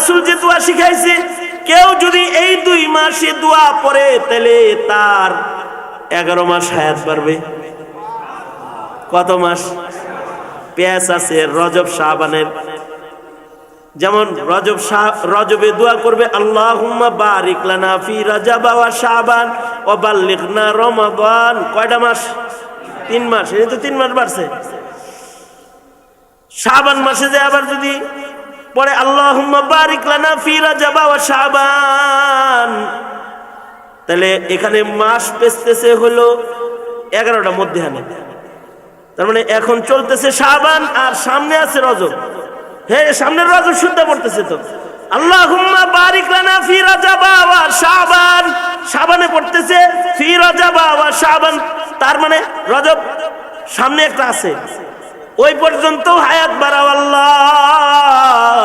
রাসূল যে দোয়া শিখাইছে, কেউ যদি এই দুই মাসে দোয়া পড়ে, তাহলে তার এগারো মাস হায়াত পারবে কত মাস? পেঁয়াজ আছে, রজব শাহবানের। যেমন রজব শাহ রজবে দোয়া করবে, আল্লাহুম্মা বারিক লানা ফি ওয়া বাল্লিগনা রমাদান। কয়টা মাস? তিন মাস। এই তো তিন মাস বাড়ছে। শাবান মাসে যে আবার যদি পরে আল্লাহ বারিক লানা ফি শাবান। তাহলে এখানে মাস পেছতেছে হলো এগারোটা মধ্যখানে। তার মানে এখন চলতেছে শাবান আর সামনে আছে রজব। হে, সামনের রজব শুদ্ধ পড়তেছে তো। আল্লাহুম্মা বারিক লানা ফি রাজাবা ওয়া শাবান। শাবানে পড়তেছে ফি রাজাবা ওয়া শাবান। তার মানে রজব সামনে একটা আছে। ওই পর্যন্ত হায়াত বাড়াও আল্লাহ।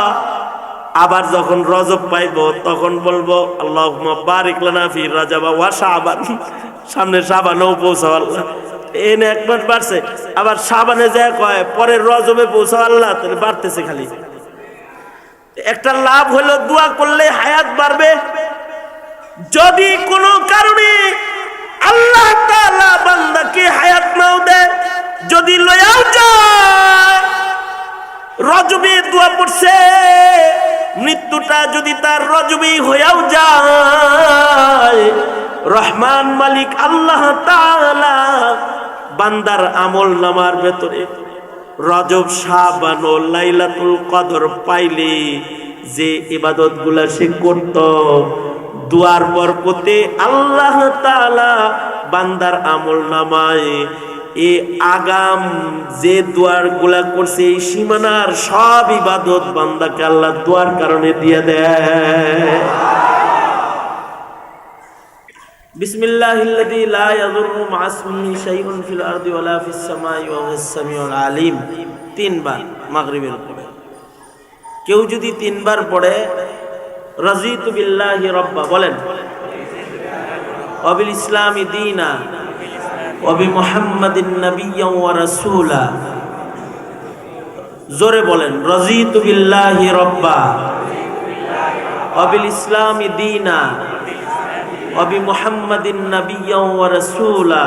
আবার যখন রজব পাইব, তখন বলব, আল্লাহুম্মা বারিক লানা ফি রাজাবা ওয়া শাবান। সামনে শাবানও পৌঁছাও আল্লাহ। এনে এক বাড়ছে। আবার সাবানে যায় কয়, পরের রজবে পৌঁছাও আল্লাহ, তাহলে বাড়তেছে খালি। একটা লাভ হলো, দোয়া করলে হায়াত বাড়বে। যদি কোনো কারণে আল্লাহ বান্দাকে হায়াত নাও দেয় যদি লয়াও যায়, রজবে দোয়া পড়ছে, মৃত্যুটা যদি তার রজবে হয়েও যায়, রহমান মালিক আল্লাহ বান্দার আমল নামার ভেতরে রজব, শাবান ও লাইলাতুল কদর পাইলে যে ইবাদতগুলা সে করত দুয়ার বরকতে আল্লাহ তাআলা বান্দার আমল নামায় এ আগাম যে দুয়ার গুলা করছে এই সীমানার সব ইবাদত বান্দাকে আল্লাহ দুয়ার কারণে দিয়ে দেয় بسم الله الذي لا يضر مع اسمه شيء في الارض ولا في السماء وهو السميع العليم তিনবার মাগরিবের উপরে কেউ যদি তিনবার পড়ে রাজিতু বিল্লাহি রব্বা, বলেন ওয়াবিল ইসলামি দীনা ওয়াবি মুহাম্মাদিন নাবিয়্যান ওয়া রাসূলা। জোরে বলেন, রাজিতু বিল্লাহি রব্বা ওয়াবিল ইসলামি দীনা, অবি মুহাম্মাদিন নাবিয়্যা ওয়া রাসূলা।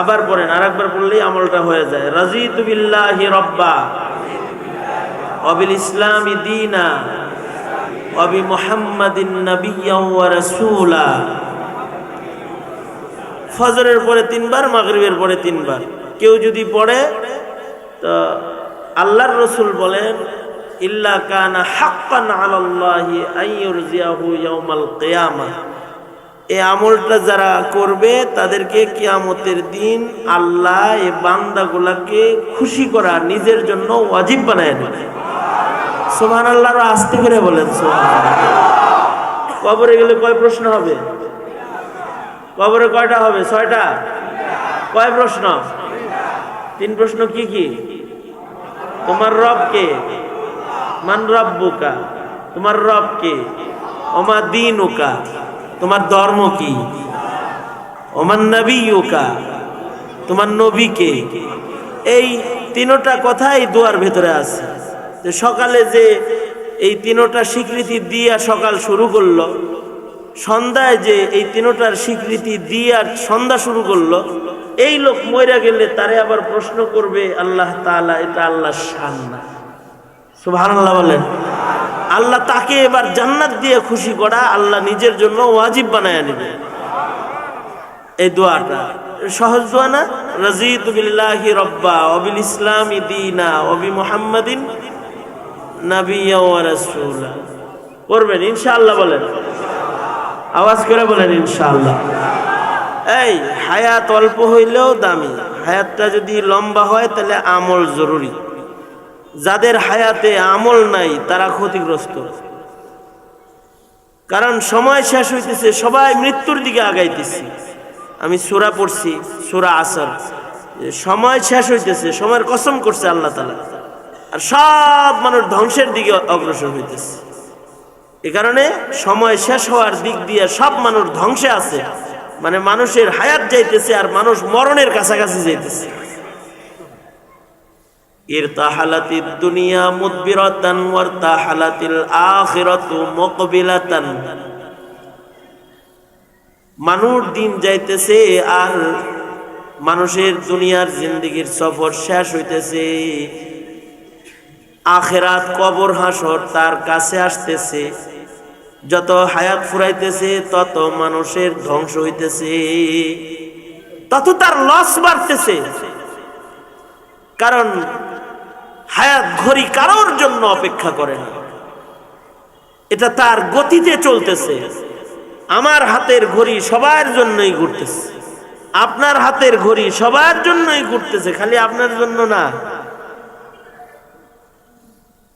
আবার পড়েন আরেকবার পড়লেই আমলটা হয়ে যায়, রাজিতু বিল্লাহি রব্বা, অবিল ইসলামি দীনা। মুহাম্মাদিন নাবিয়্যা ফজরের পরে তিনবার, মাগরিবের পরে তিনবার। কেউ যদি পড়ে, তো আল্লাহর রসুল বলেন, ইল্লা কানা হাক্কান আলাল্লাহি আইয়ুরজিয়াহু ইয়াউমাল কিয়ামা। এই আমলটা যারা করবে, তাদেরকে কিয়ামতের দিন আল্লাহ এই বান্দাগুলাকে খুশি করা, নিজের জন্য ওয়াজিব বানায় নেবে সুবহানাল্লাহ আরও আস্তে করে বলেন কবরে গেলে কয় প্রশ্ন হবে? কবরে কয়টা হবে? ছয়টা? কয় প্রশ্ন? তিন প্রশ্ন কি কি? তোমার রব কে? মান রব্বুকা? তোমার রব কে? ওমা দিনুকা? তোমার ধর্ম কি? ওমান নবীকা তোমার নবী কে? এই তিনোটা কথাই দুয়ার ভেতরে আছে। সকালে যে এই তিনোটা স্বীকৃতি দিয়া সকাল শুরু করল, সন্ধ্যায় যে এই তিনোটার স্বীকৃতি দিয়ে সন্ধ্যা শুরু করল, এই লোক মরে গেলে তারে আবার প্রশ্ন করবে, আল্লাহ তাআলা, এটা আল্লাহ শান না। সুবহানাল্লাহ বলেন। আল্লাহ তাকে এবার জান্নাত দিয়ে খুশি করা আল্লাহ নিজের জন্য ওয়াজিব বানায় নেবে। এই দোয়াটা। সহজ দোয়া না? রাজিতু বিল্লাহি রব্বা অবিল ইসলামি দীনা অবি মুহাম্মাদিন করবেন ইনশাআল্লাহ বলেন। আওয়াজ করে বলেন, ইনশাআল্লাহ। এই, হায়াত অল্প হইলেও দামি। হায়াতটা যদি লম্বা হয়, তাহলে আমল জরুরি। যাদের হায়াতে আমল নাই, তারা ক্ষতিগ্রস্ত। কারণ সময় শেষ হইতেছে, সবাই মৃত্যুর দিকে আগাইতেছি। আমি সুরা পড়ছি, সুরা আসর। সময় শেষ হইতেছে, সময়ের কসম করছে আল্লাহ তালা আর সব মানুষ ধ্বংসের দিকে অগ্রসর হইতেছে। এ কারণে সময় শেষ হওয়ার দিক দিয়ে সব মানুষ ধ্বংসে আছে। মানে মানুষের হায়াত যাইতেছে আর মানুষ মরণের কাছাকাছি যাইতেছে। ইরতাহালাতিদ দুনিয়া মুদবিরাতান ওয়ারতাহালাতিল আখিরাতু মুকবিলাতান। মানুষ দিন যাইতেছে আর মানুষের দুনিয়ার জিন্দগির সফর শেষ হইতেছে। আখেরাত কবর হাসর তার কাছে আসতেছে। যত হায়াত ফুরাইতেছে, তত মানুষের ধ্বংস হইতেছে। তত তার লস বাড়তেছে। কারণ হায়াত ঘড়ি কারোর জন্য অপেক্ষা করে না। এটা তার গতিতে চলতেছে। আমার হাতের ঘড়ি সবার জন্যই ঘুরতেছে। আপনার হাতের ঘড়ি সবার জন্যই ঘুরতেছে, খালি আপনার জন্য না।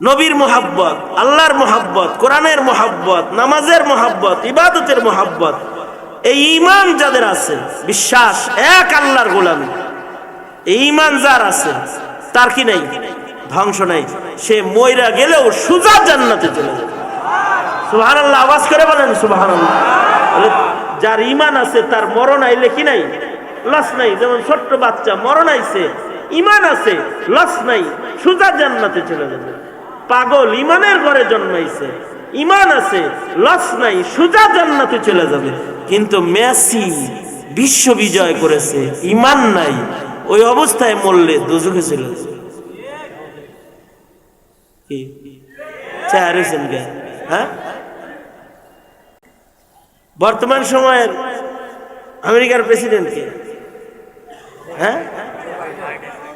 নবীর মোহাব্বত, আল্লাহর মোহাব্বত, কোরআনের মোহাব্বত, নামাজের মোহাব্বত, ইবাদতের মোহাব্বত, এই ইমান যাদের আছে, বিশ্বাস এক আল্লাহর গোলামি। এই ইমান যার আছে, তার কি নাই? ধ্বংস নাই। সে ময়রা গেলেও সুজা জান্নাতে চলে যাবে সুহান আল্লাহ আওয়াজ করে বলেন সুবাহান যার ইমান আছে, তার মরণ আইলে কি নাই? লস নাই। যেমন ছোট্ট বাচ্চা, মরণ আইছে ইমান আছে, লস নাই, সুজা জান্নাতে চলে যাবে। পাগল ইমানের ঘরে জন্মাইছে। ইমান আছে, লস নাই, সুজা জান্নাতে চলে যাবে। কিন্তু মেসি বিশ্ব বিজয় করেছে, ইমান নাই। ওই অবস্থায় মরলে দুজুকে কে? হ্যাঁ? বর্তমান সময়ের আমেরিকার প্রেসিডেন্ট কে? হ্যাঁ?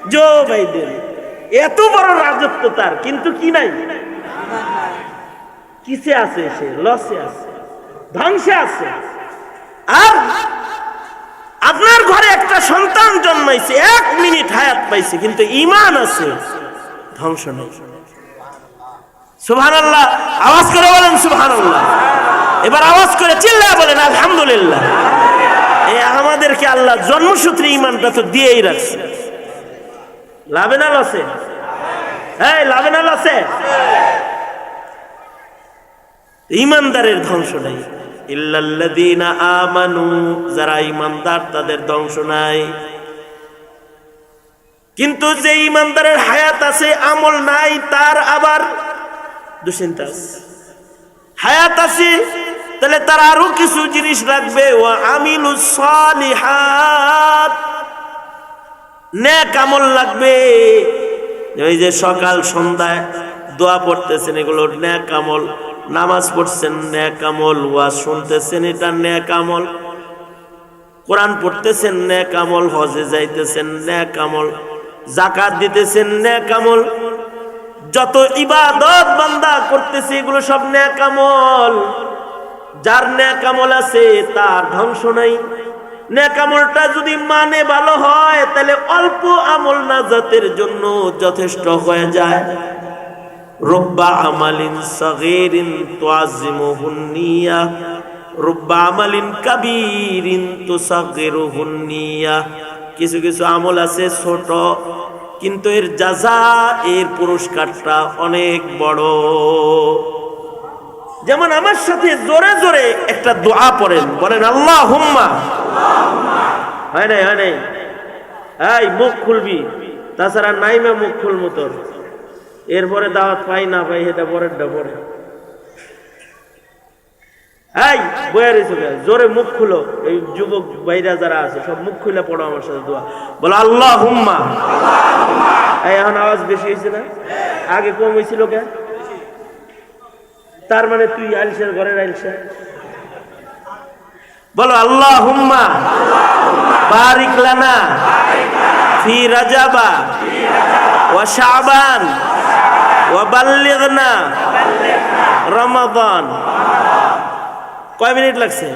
Joe Biden. এত বড় রাজত্ব তার, কিন্তু কি নাই? কিসে আছে সে? লসে আছে, ধ্বংসে আছে। আর আপনার ঘরে একটা সন্তান জন্মাইছে, এক মিনিট হায়াত পাইছে, কিন্তু ইমান আছে, ধ্বংস নেই। সুবহান আল্লাহ আওয়াজ করে বলেন আল্লাহ এবার আওয়াজ করে চিল্লা বলেন, আলহামদুলিল্লাহ। এই আমাদেরকে আল্লাহ জন্মসূত্রে ইমানটা তো দিয়েই রাখছে। লাভে না লসে হ্যাঁ লাভে না লসে ইমানদারের ধ্বংস নাই। কিন্তু যে ইমানদারের হায়াত আছে, আমল নাই, তার আবার হায়াত আছে, তাহলে তার আরও কিছু জিনিস রাখবে। ও আমিলু সালিহাত। নেক আমল লাগবে। ওই যে সকাল সন্ধ্যায় দোয়া পড়তেছেন, এগুলো নেক আমল। নামাজ পড়ছেন, নেক আমল। ওয়াজ শুনতেছেন, এটা নেক আমল। কোরআন পড়তেছেন, নেক আমল। হজে যাইতেছেন, নেক আমল। জাকাত দিতেছেন, নেক আমল। যত ইবাদত বান্দা করতেছে, এগুলো সব নেক আমল। যার নেক আমল আছে, তার ধ্বংস নাই। নেক আমলটা যদি মানে ভালো হয়, তাহলে অল্প আমল নাজাতের জন্য যথেষ্ট হয়ে যায়। রব্বা আমালিন সগীরিন তুআজিমুহুন নিয়া রব্বা আমালিন কাবীরিন তুসাগিরুহুন নিয়া কিছু কিছু আমল আছে ছোট, কিন্তু এর যাজা এর পুরস্কারটা অনেক বড়। যেমন আমার সাথে জোরে জোরে একটা দোয়া পড়েন। বলেন আল্লাহ হুম্মা হয় নাই হয় নাই? এই, মুখ খুলবি। তাছাড়া নাইমে মুখ খুলমু তোর। এরপরে দাওয়াত পাই না পাই, এটা পরের পরে এই বয়ে রয়েছে জোরে মুখ খুলো। এই যুবক ভাইরা যারা আছে, সব মুখ খুলে পড়ো আমার সাথে দোয়া। বলো আল্লাহ হুম্মা এই, এখন আওয়াজ বেশি হয়েছে না? আগে কম হয়েছিল কে তার মানে তুই আইলসের ঘরের আইলসা বলো আল্লাহ হুম্মা বারিক লানা ফি রাজাবা ওয়া শাবান ওয়া বাল্লিগনা রমাদান। কয় মিনিট লাগছে?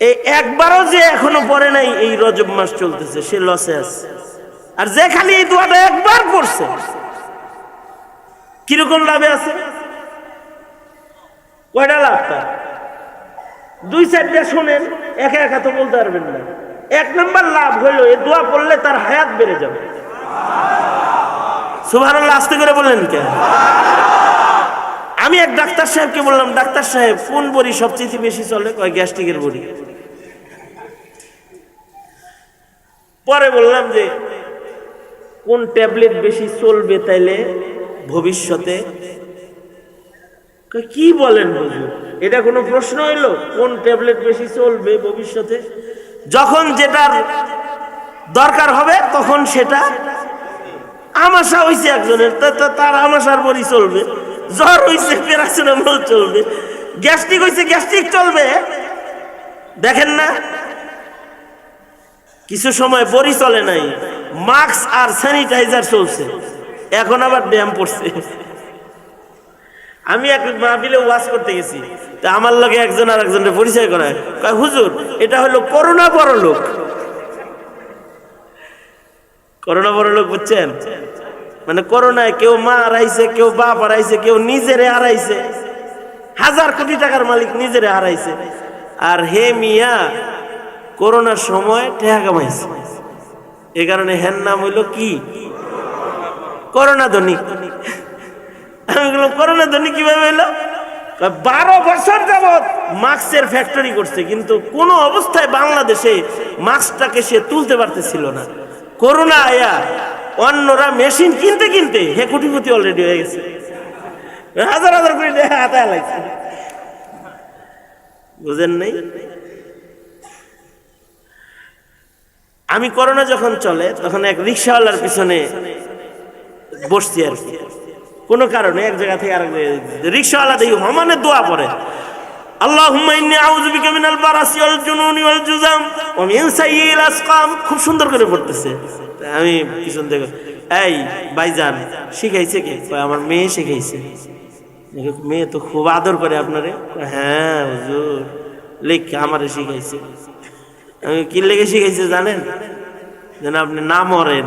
এই একবারও যে এখনও পরে নাই, এই রজব মাস চলতেছে, সে লসে আছে। আর যে খালি এই দোয়াটা একবার করছে। কীরকম লাভে আছে? কয়টা লাভ তার? দুই চারটা শোনেন, একা একা তো বলতে পারবেন না। এক নম্বর লাভ হইল এ দোয়া পড়লে তার হায়াত বেড়ে যাবে। সুভান আস্তে করে বললেন কেন আমি এক ডাক্তার সাহেবকে বললাম, ডাক্তার সাহেব, কোন বড়ি সবচেয়ে বেশি চলে? কয়, গ্যাস্ট্রিকের বড়ি। পরে বললাম যে, কোন ট্যাবলেট বেশি চলবে তাইলে? ভবিষ্যতে? কি বলেন হুজুর? এটা কোনো প্রশ্ন হইল? কোন ট্যাবলেট বেশি চলবে ভবিষ্যতে? যখন যেটার দরকার হবে, তখন সেটা আমাশা হইছে একজনের তার আমাশার বড়ি চলবে, জ্বর হইছে, প্যারাসিটামল চলবে, গ্যাস্ট্রিক হইছে, গ্যাস্ট্রিক চলবে। দেখেন না? কিছু সময় বড়ি চলে নাই, মাস্ক আর স্যানিটাইজার চলছে। এখন আবার ব্যায়াম পড়ছে। আমি এক মাহফিলে ওয়াজ করতে গেছি। তা আমার লগে একজন আর একজনের পরিচয় করায়। হুজুর, এটা হলো করোনা বড় লোক। করোনা বড় লোক বুঝছেন? মানে করোনায় কেউ মা হারাইছে, কেউ বাপ হারাইছে, কেউ নিজেরে হারাইছে। হাজার কোটি টাকার মালিক নিজেরে হারাইছে। আর হে মিয়া, করোনার সময় টেহা কামাইছে। এ কারণে হেন নাম হইল কি? করোনা ধনী। আমি বললাম করোনা ধনী কীভাবে কয়, বারো বছর যাবৎ মাস্কের ফ্যাক্টরি করছে কিন্তু কোনো অবস্থায় বাংলাদেশে মাস্কটাকে সে তুলতে পারতেছিল না। করোনা আয়া অন্যরা মেশিন কিনতে কিনতে হে কোটিপতি অলরেডি হয়ে গেছে। হাজার হাজার কোটি টাকা হাতায় লাগছে। বুঝেন নাই? আমি করোনা যখন চলে তখন এক রিক্সাওয়ালার পিছনে বসছি আর কি। কোনো কারণে এক জায়গা থেকে আরেক জায়গায় রিক্সাওয়ালা দেখি হমানে দোয়া পড়ে। খুব সুন্দর করে পড়তেছে। আমি পিছন থেকে এই, ভাইজান, শিখাইছে কে? আমার মেয়ে শিখাইছে। মেয়ে তো খুব আদর করে আপনারে। হ্যাঁ হুজুর। লেখ, আমারে শিখাইছে। আমি কি লেগে শিখাইছে জানেন? যেন আপনি না মরেন।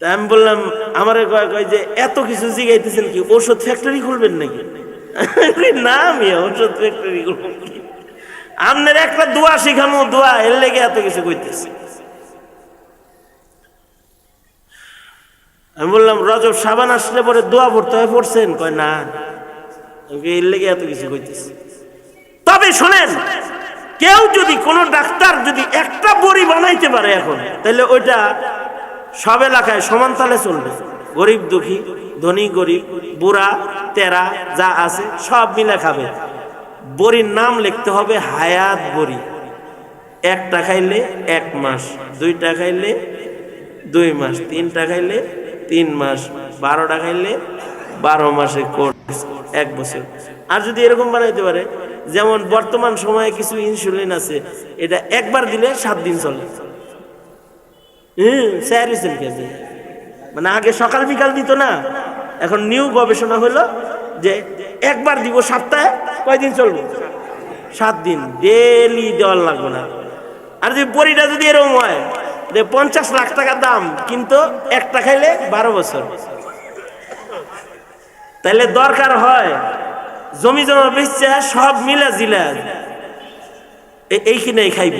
তা আমি বললাম, আমার কয় কয় যে, এত কিছু জিগাইতেছেন কি ওষুধ ফ্যাক্টরি খুলবেন নাকি? না আমি ওষুধ ফ্যাক্টরি খুলব আপনার একটা দোয়া শিখামো, দোয়া, এর লেগে এত কিছু কইতেছে। আমি বললাম, রজব, সাবান আসলে পরে দোয়া পড়তে হয়, পড়ছেন? কয়, না। এর লেগে এত কিছু কইতেছে। তবে শোনেন, কেউ যদি কোনো ডাক্তার যদি একটা বড়ি বানাইতে পারে এখন তাহলে ওইটা সব এলাকায় সমান তালে চলবে। গরিব, দুঃখী, ধনী, গরিব, বুড়া, তেরা, যা আছে সব মিলে খাবে। বড়ির নাম লিখতে হবে হায়াত বড়ি। একটা খাইলে এক মাস, দুইটা খাইলে দুই মাস, তিনটা খাইলে তিন মাস, বারোটা খাইলে বারো মাসে কোর্স, এক বছর। আর যদি এরকম বানাইতে পারে, যেমন বর্তমান সময়ে কিছু ইনসুলিন আছে, এটা একবার দিলে সাত দিন চলে। হুম, স্যার হয়েছেন কেজি মানে আগে সকাল বিকাল দিত না, এখন নিউ গবেষণা হলো যে একবার দিব সপ্তাহে কয়দিন চলবে? সাত দিন ডেলি দেওয়ার লাগবে না। আর যদি বড়িটা যদি এরকম হয়, যে পঞ্চাশ লাখ টাকা দাম, কিন্তু একটা খাইলে বারো বছর। তাহলে দরকার হয়, জমি জমা বেচছে, সব মিলা জিলা এইখানেই খাইব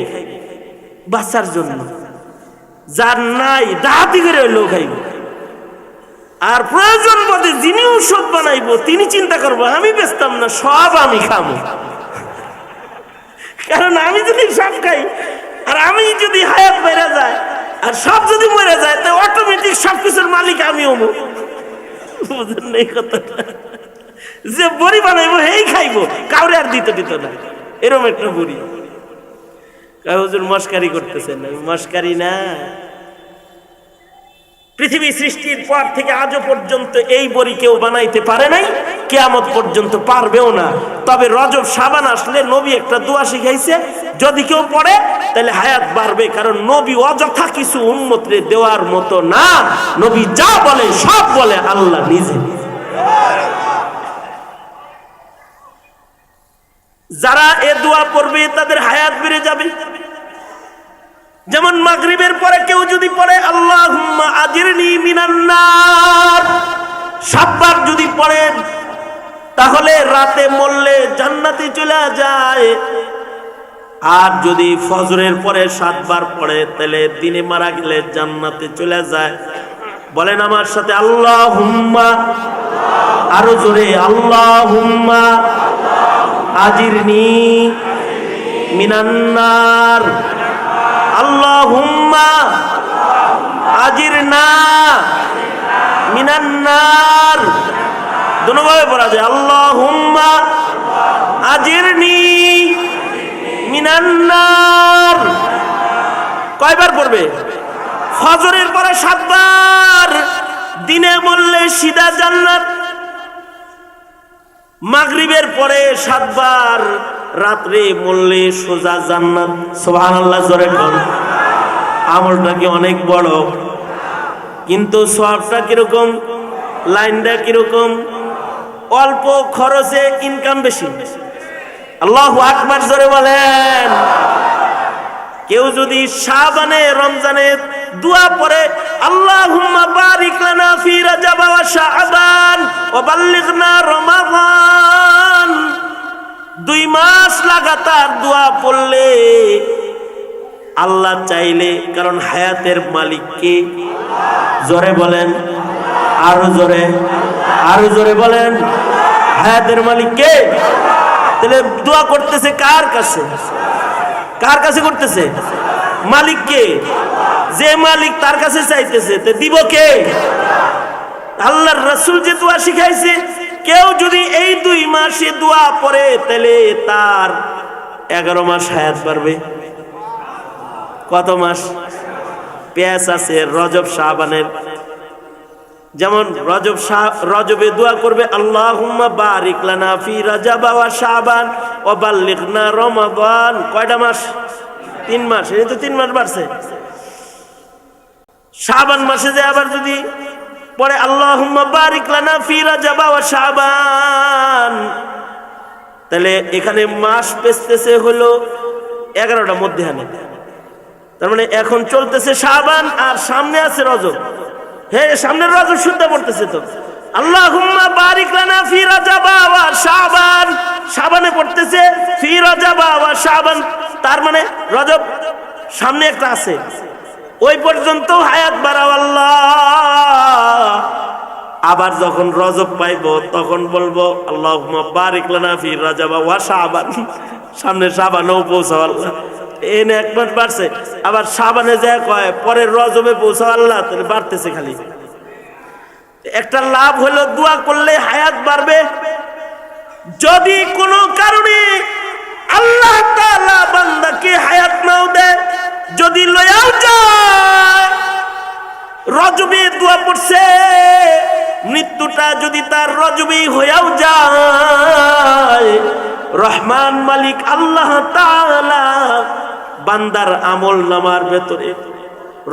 বাচ্চার জন্য। যার নাই ডাহাতি করে হইলেও খাইব আর প্রয়োজন বোধে যিনি ঔষধ বানাইব, তিনি চিন্তা করব, আমি বেচতাম না, সব আমি খাব কারণ আমি যদি সব খাই, আর আমি যদি হায়াত বেড়ে যায়, আর সব যদি মরে যায়, তো অটোমেটিক সবকিছুর মালিক আমি হব। বুঝেন কথাটা? যে বড়ি বানাইবো হেই খাইবো, কাউরে আর দিতে দিত না। এরকম একটা বুড়ি। হুজুর মস্কারি করতেছেন। মস্কারি না। পৃথিবী সৃষ্টির পর থেকে আজও পর্যন্ত এই বড়ি কেউ বানাইতে পারে নাই, কেয়ামত পর্যন্ত পারবেও না। তবে রজব সাবান আসলে নবী একটা দোয়া শিখাইছে, যদি কেউ পড়ে, তাহলে হায়াত বাড়বে, কারণ নবী অযথা কিছু উন্মতরে দেওয়ার মতো না। নবী যা বলে, সব বলে, আল্লাহ নিজে। যারা এ দোয়া পড়বে, তাদের হায়াত বেড়ে যাবে। যেমন মাগরিবের পরে কেউ যদি পড়ে আল্লাহ আজিরনি সাতবার যদি পড়ে তাহলে রাতে মরলে জান্নাতে চলে যায়। আর যদি ফজরের পরে সাতবার পড়ে, তাহলে দিনে মারা গেলে জান্নাতে চলে যায়। বলেন আমার সাথে আল্লাহ হুম্মা আরও জোরে আল্লাহ হুম্মা আজিরনি মিনান্নার। আল্লাহুম্মা আজিরনা মিনান্নার। দুনোভাবে পড়া যায়। আল্লাহুম্মা আজিরনি মিনান্নার। কয়বার পড়বে? ফজরের পরে সাতবার। দিনে বললে সিধা জান্নাত মাগরিবের পরে সাতবার রাত্রে মরলে সোজা জান্নাত। সোহান আল্লাহ জোরে কর আমলটা কি অনেক বড়? কিন্তু সবটা কীরকম? লাইনটা কীরকম? অল্প খরচে ইনকাম বেশি। আল্লাহ আকবার, জোরে বলেন। কেউ যদি শাবানে, রমজানে দোয়া পড়ে, আল্লাহুম্মা বারিক লানা ফি রাজাব ওয়া শাবান ওয়া বাল্লিগনা রমাদান। দুই মাস লাগাতার দোয়া পড়লে আল্লাহ চাইলে, কারণ হায়াতের মালিক কে? জোরে বলেন। আরও জোরে। আরও জোরে বলেন। হায়াতের মালিক কে? তাহলে দোয়া করতেছে কার কাছে? কার কাছে করতেছে? মালিক কে? যে মালিক তার কাছে চাইতেছে দিব কে? আল্লাহর রসুল যে দোয়া শিখাইছে কেউ যদি এই দুই মাসে দোয়া পড়ে, তাহলে তার এগারো মাস হায়াত পারবে কত মাস? পেঁয়াজ আছে, রজব শাহবানের। যেমন রজব শাহ, রজবে দোয়া করবে, আল্লাহুম্মা বারিক লানা ফি রজব ওয়া শাবান ওয়া বাল্লিগনা রমাদান। কয়টা মাস? তিন মাস। এই তো তিন মাস বাড়ছে। শাবান মাসে যে আবার যদি পরে আল্লাহুম্মা বারিক লানা ফি রজব ওয়া তাহলে এখানে মাস পেছতেছে হলো এগারোটা মধ্যখানে। তার মানে এখন চলতেছে শাবান আর সামনে আছে রজব। হে সামনের রজব শুদ্ধ পড়তেছে তো। আল্লাহুম্মা পড়তেছে তার মানে রজব সামনে একটা আছে। ওই পর্যন্ত হায়াত বাড়াও আল্লাহ। আবার যখন রজব পাইব, তখন বলব, আল্লাহুম্মা বারিক লানা ফি রাজাবা ওয়া শাবান। সামনে শাবানও পৌঁছাও আল্লাহ। এনে এক মাস বাড়ছে। আবার সাবানে যায় কয়, পরের রজবে পৌঁছাও আল্লাহ, তাহলে বাড়তেছে খালি। একটা লাভ হলো, দোয়া করলে হায়াত বাড়বে। যদি কোনো কারণে আল্লাহ তাআলা বান্দাকে হায়াত নাও দেয় যদি লয়াও যায়, রজবে দোয়া পড়ছে, মৃত্যুটা যদি তার রজবেই হয়েও যায়, রহমান মালিক আল্লাহ তাআলা বান্দার আমল নামার ভেতরে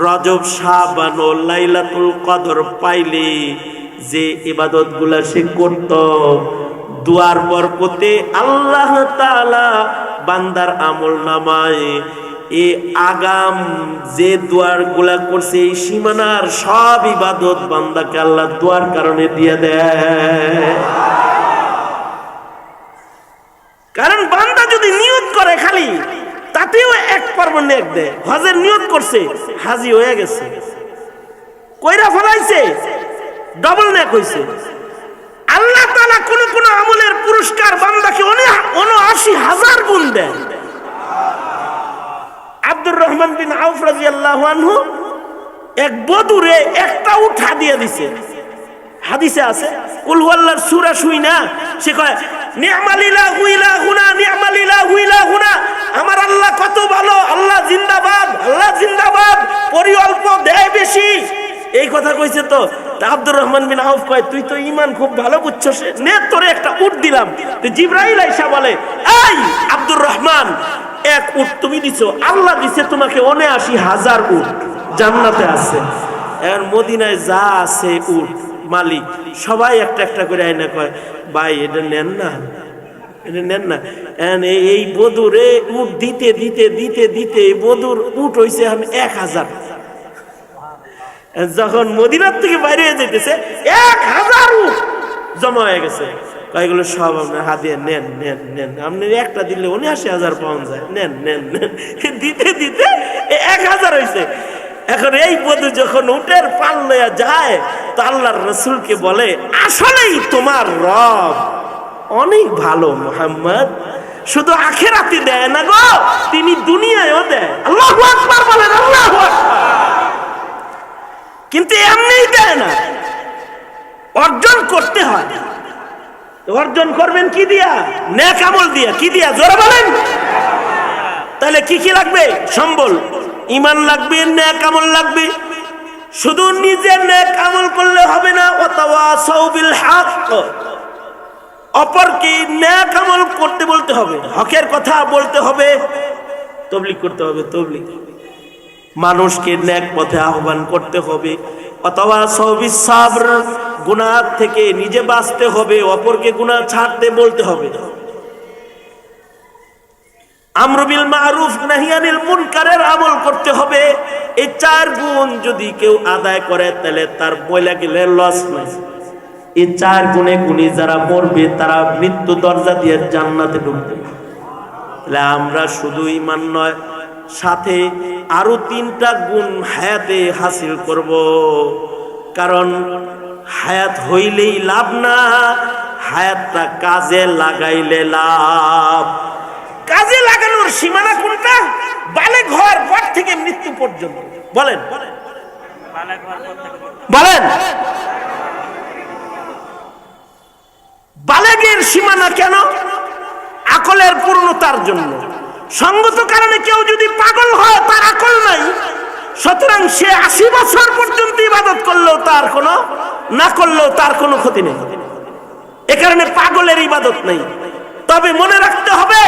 রজব, শাবান ও লাইলাতুল কদর পাইলে যে ইবাদতগুলা সে করত দুয়ার বরকতে আল্লাহ তাআলা বান্দার আমল নামায়। এ আগাম যে দুয়ারগুলা করছে, এই সীমানার সব ইবাদত বান্দাকে আল্লাহ দুয়ার কারণে দিয়ে দেয়। কারণ বান্দা যদি নিয়ত করে খালি, তাতেও এক পর্ব নেক দেয়। হজের নিয়ত করছে, হাজি হয়ে গেছে। কইরা ফলাইছে ডবল নেক হইছে। আল্লাহ তালা কোন কোন আমলের পুরস্কার বান্দাকে উনআশি হাজার গুণ দেন। আব্দুর রহমান বিন আউফ রাদিয়াল্লাহু আনহু এক বদুরে একটা উঠা দিয়ে দিছে। হাদিসে আছে, কুল হুয়াল্লাহর সূরা শুই না সে কয় নিয়ামালিলা হুইলা হুনা নিয়ামালিলা হুইলা হুনা। আমার আল্লাহ কত ভালো, আল্লাহ জিন্দাবাদ আল্লাহ জিন্দাবাদ পরি অল্প দেয় বেশি এই কথা কইছে তো আব্দুর রহমান বিন আউফ কয়, তুই তো ইমান খুব ভালো বুঝছস, নে তোরে একটা উট দিলাম। জিব্রাইল আইসা বলে, এই আব্দুর রহমান, এক উট তুমি দিছো, আল্লাহ দিছে তোমাকে অনেআশি হাজার উট, জান্নাতে আছে। এখন মদিনায় যা আছে উট, মালিক, সবাই একটা একটা করে আইনা কয়, ভাই, এটা নেন না, এটা নেন না। এই- বধুরে উট দিতে দিতে দিতে দিতে বধুর উট হইছে এখন এক হাজার। যখন মদিনার থেকে বাইরে যেতেছে এক হাজার জমা হয়ে গেছে। কয়েকগুলো সব আপনার হাতে নেন নেন নেন। আপনি একটা দিলে উনআশি হাজার পাওয়া যায়। নেন নেন নেন। দিতে দিতে এক হাজার হয়েছে এখন এই বধূ যখন উটের পাল লইয়া যায়, তো আল্লাহর রসুলকে বলে, আসলেই তোমার রব অনেক ভালো, মোহাম্মদ। শুধু আখেরাতে দেয় না গো, তিনি দুনিয়ায়ও দেয়। আল্লাহ আকবার বলেন, আল্লাহ আকবার। কিন্তু এমনিই দেয় না। অর্জন করতে হয়। অর্জন করবেন কি দিয়া? ন্যাক আমল দিয়া। কি দিয়া? জোরে বলেন। তাহলে কি কি লাগবে? সম্বল। ইমান লাগবে ন্যাক আমল লাগবে। শুধু নিজের ন্যাক আমল করলে হবে না সৌবিল হক। অপরকে ন্যাক আমল করতে বলতে হবে। হকের কথা বলতে হবে। তবলিক করতে হবে তবলিক মানুষকে ন্যাক পথে আহ্বান করতে হবে। অথবা সবিস সাবর গুনাহ থেকে নিজে বাঁচতে হবে, অপরকে গুনাহ ছাড়তে বলতে হবে। আমরবিল মারুফ নাহিয়ানিল মুনকারের আমল করতে হবে। এই চার গুণ যদি কেউ আদায় করে, তাহলে তার বইলা গেলে লস নাই। এই চার গুণে গুণী যারা মরবে, তারা মৃত্যু দরজা দিয়ে জান্নাতে ঢুকবে। তাহলে আমরা শুধু ইমান নয় সাথে আরও তিনটা গুণ হায়াতে হাসিল করব। কারণ হায়াত হইলেই লাভ না, হায়াতটা কাজে লাগাইলে লাভ। কাজে লাগানোর সীমানা কোনটা? বালে ঘর পর থেকে মৃত্যু পর্যন্ত। বলেন। বলেন। বালেগের সীমানা কেন? আকলের পূর্ণতার জন্য। সঙ্গত কারণে কেউ যদি পাগল হয় তার আকল নাই। সুতরাং সে আশি বছর পর্যন্ত ইবাদত করলেও তার কোনো, না করলেও তার কোনো ক্ষতি নেই। এ কারণে পাগলের ইবাদত নেই। তবে মনে রাখতে হবে,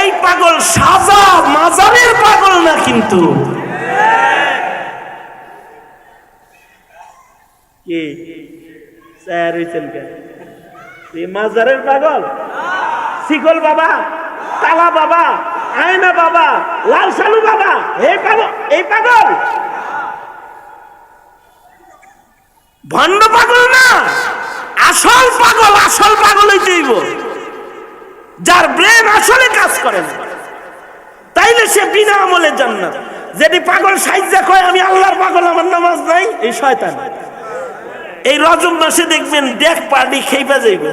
এই পাগল সাজা মাজারের পাগল না কিন্তু। মাজারের পাগল? শিকল বাবা? তালা বাবা, আয়না বাবা, লাল সালু বাবা, এই পাগল এই পাগল। ভণ্ড পাগল না, আসল পাগল আসল পাগল হইতেইব যার ব্রেন আসলে কাজ করে না। তাইলে সে বিনা আমলে জান্নাত। যেটি পাগল সাইজা কয়, আমি আল্লাহর পাগল, আমার নামাজ নাই এই শয়তান। এই রজব মাসে দেখবেন দেখ পার্টি খেইপা যাইব।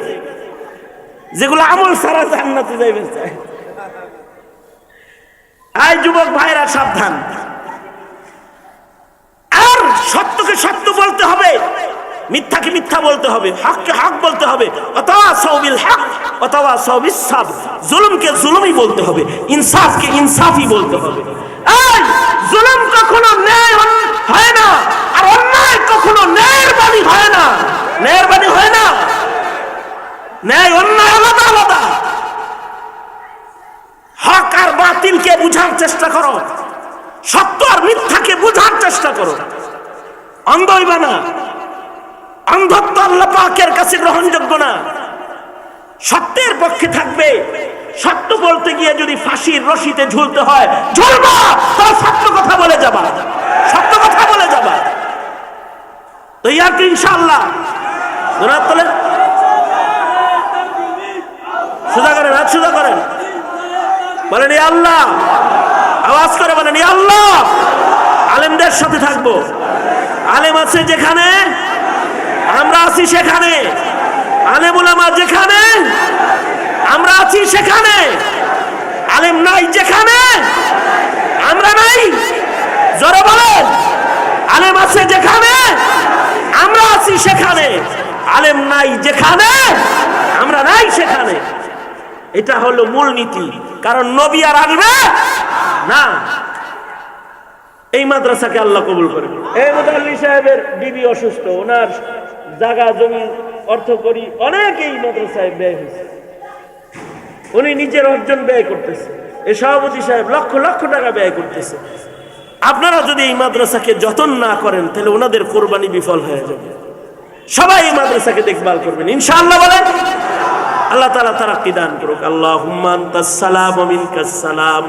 যেগুলো আমল সারা জান্নাতে যাইবে চায় আই যুবক ভাইরা, সাবধান। আর সত্যকে সত্য বলতে হবে, মিথ্যাকে মিথ্যা বলতে হবে, হককে হক বলতে হবে অথবা সৌবিল হক অথবা সৌবিস সাব জুলুমকে জুলুমই বলতে হবে, ইনসাফকে ইনসাফই বলতে হবে। এই জুলুম কখনো ন্যায় হয় না, আর অন্যায় কখনো ন্যায়ের বাণী হয় না। ন্যায়ের বাণী হয় না। ন্যায় অন্যায় আলাদা আলাদা। হক আর বাতিলকে বুঝার চেষ্টা করো। সত্য আর মিথ্যাকে বুঝার চেষ্টা করো। অন্ধ হইবা না। অন্ধত্ব আল্লাহ পাকের কাছে গ্রহণযোগ্য না। সত্যের পক্ষে থাকবে। সত্য বলতে গিয়ে যদি ফাঁসির রশিতে ঝুলতে হয়, ঝুলবা! তার সত্য কথা বলে যাবা। সত্য কথা বলে যাবা। তো ইয়ার তো তোলেন সুদা করেন, হাত সুদা করেন। বলেন "ইয়া আল্লাহ। আওয়াজ করে বলেন "ইয়া আল্লাহ। আলেমদের সাথে থাকব। আলেম আছে যেখানে, আমরা আছি সেখানে। আলেমুল আমার যেখানে, আমরা আছি সেখানে। আলেম নাই যেখানে, আমরা নাই। জোরে বলেন, আলেম আছে যেখানে, আমরা আছি সেখানে। আলেম নাই যেখানে, আমরা নাই সেখানে। এটা হলো মূল নীতি। কারণ নবী আর আসবে না। এই মাদ্রাসাকে আল্লাহ কবুল করে এই মুদাল্লি সাহেবের বিবি অসুস্থ, ওনার জায়গা জমি অর্থ করি অনেক এই মাদ্রাসায় ব্যয় হয়েছে। উনি নিজের অর্জন ব্যয় করতেছে। এই সভাপতি সাহেব লক্ষ লক্ষ টাকা ব্যয় করতেছে। আপনারা যদি এই মাদ্রাসাকে যতন না করেন, তাহলে ওনাদের কোরবানি বিফল হয়ে যাবে। সবাই এই মাদ্রাসাকে দেখভাল করবেন। ইনশাআল্লাহ বলেন। আল্লাহ তালা তারা দান করুক। আল্লাহ হুম্মান সালাম আমিন সালাম।